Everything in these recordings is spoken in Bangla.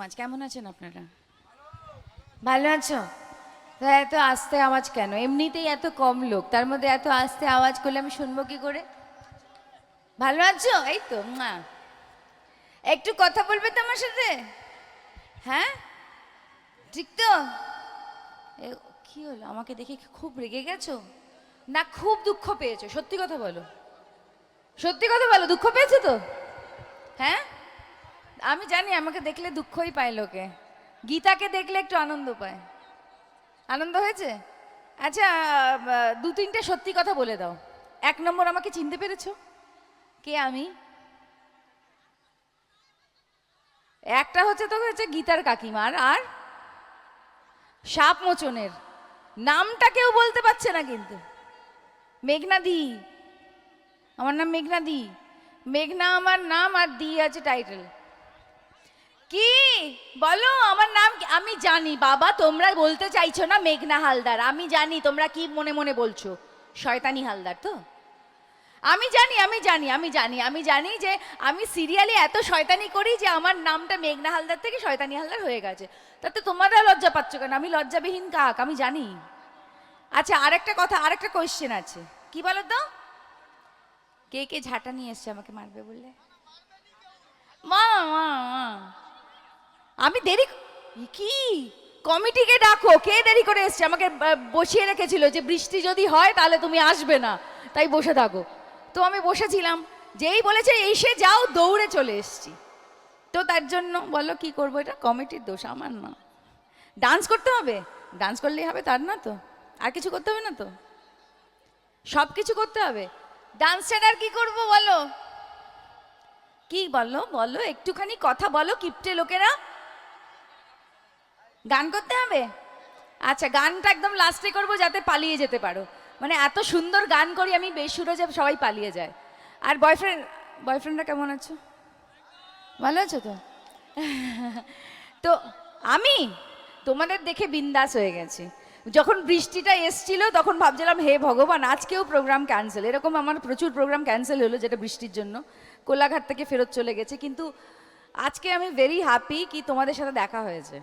মাচ কেমন আছেন আপনারা? ভালো আছো? এত আস্তে আওয়াজ কেন? এমনিতেই এত কম লোক, তার মধ্যে এত আস্তে আওয়াজ করলে আমি শুনব কি করে? ভালো আছো? এই তো মা একটু কথা বলবে তো আমার সাথে? হ্যাঁ? ঠিক তো? কি হলো? আমাকে দেখে খুব রেগে গেছো? না, খুব দুঃখ পেয়েছ। সত্যি কথা বলো। সত্যি কথা বলো, দুঃখ পেয়েছ তো? হ্যাঁ? আমি জানি, আমাকে দেখলে দুঃখই পায় লোকে। গীতাকে দেখলে একটু আনন্দ পায়। আনন্দ হয়েছে? আচ্ছা দু তিনটে সত্যি কথা বলে দাও। এক নম্বর, আমাকে চিনতে পেরেছ? কে আমি? একটা হচ্ছে তো হচ্ছে গীতার কাকিমার আর সাপ মোচনের নামটা কেউ বলতে পারছে না কিন্তু। মেঘনা দি আমার নাম মেঘনা দি মেঘনা আমার নাম আর দি আছে টাইটেল কি? বলো, আমার নাম আমি জানি, বাবা, তোমরা বলতে চাইছো না মেঘনা হালদার। আমি জানি, তোমরা কি মনে মনে বলছো? শয়তানি হালদার তো? আমি জানি আমি জানি আমি জানি আমি জানি যে আমি সিরিয়ালে এত শয়তানি করি যে আমার নামটা মেঘনা হালদার থেকে শয়তানি হালদার হয়ে গেছে। তাতে তোমরা লজ্জা পাচ্ছ কেন? আমি লজ্জাবিহীন কাক, আমি জানি। আচ্ছা আরেকটা কথা, আরেকটা কোয়েশ্চেন আছে। কি বলো তো? কে কে ঝাঁটা নিয়ে এসছে আমাকে মারবে বললে? মা মা মা। আমি দেরি কি কমিটিকে ডাকো, কে দেরি করে এসছে? আমাকে বসিয়ে রেখেছিল যে বৃষ্টি যদি হয় তাহলে তুমি আসবে না। তাই বসে থাকো। তো আমি বসেছিলাম। যেই বলেছে, এসে যাও, দৌড়ে চলে এসছি। তো তার জন্য বলো, কি করব? এটা কমিটির দোষ, আমার না। ডান্স করতে হবে? ডান্স করলেই হবে তার না তো? আর কিছু করতে হবে না তো? সব কিছু করতে হবে? ডান্স ছাড়া আর কি করব বলো? কি বলো? বলো, একটুখানি কথা বলো, কিপটে লোকেরা। গান করতে হবে? আচ্ছা গানটা একদম লাস্টে করব যাতে পালিয়ে যেতে পারো। মানে এত সুন্দর গান করি আমি, বেসুরো যে সবাই পালিয়ে যায়। আর বয়ফ্রেন্ড বয়ফ্রেন্ডরা কেমন আছো? ভালো আছো তো? তো আমি তোমাদের দেখে বিন্দাস হয়ে গেছি। যখন বৃষ্টিটা এসছিল, তখন ভাবছিলাম, হে ভগবান, আজকেও প্রোগ্রাম ক্যান্সেল এরকম আমার প্রচুর প্রোগ্রাম ক্যান্সেল হলো যেটা বৃষ্টির জন্য। কোলাঘাট থেকে ফেরত চলে গেছে। কিন্তু আজকে আমি ভেরি হ্যাপি কি তোমাদের সাথে দেখা হয়েছে।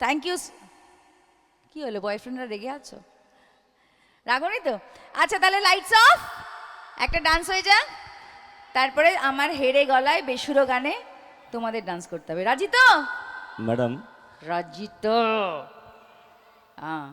থ্যাংক ইউ কি হলো বয়ফ্রেন্ডরা রেগে আছো? রাগনি তো? আচ্ছা তাহলে লাইটস অফ একটা ডান্স হয়ে যা তারপরে আমার হেরে গলায় বেসুরো গানে তোমাদের ডান্স করতে হবে। রাজি তো? ম্যাডাম রাজি তো।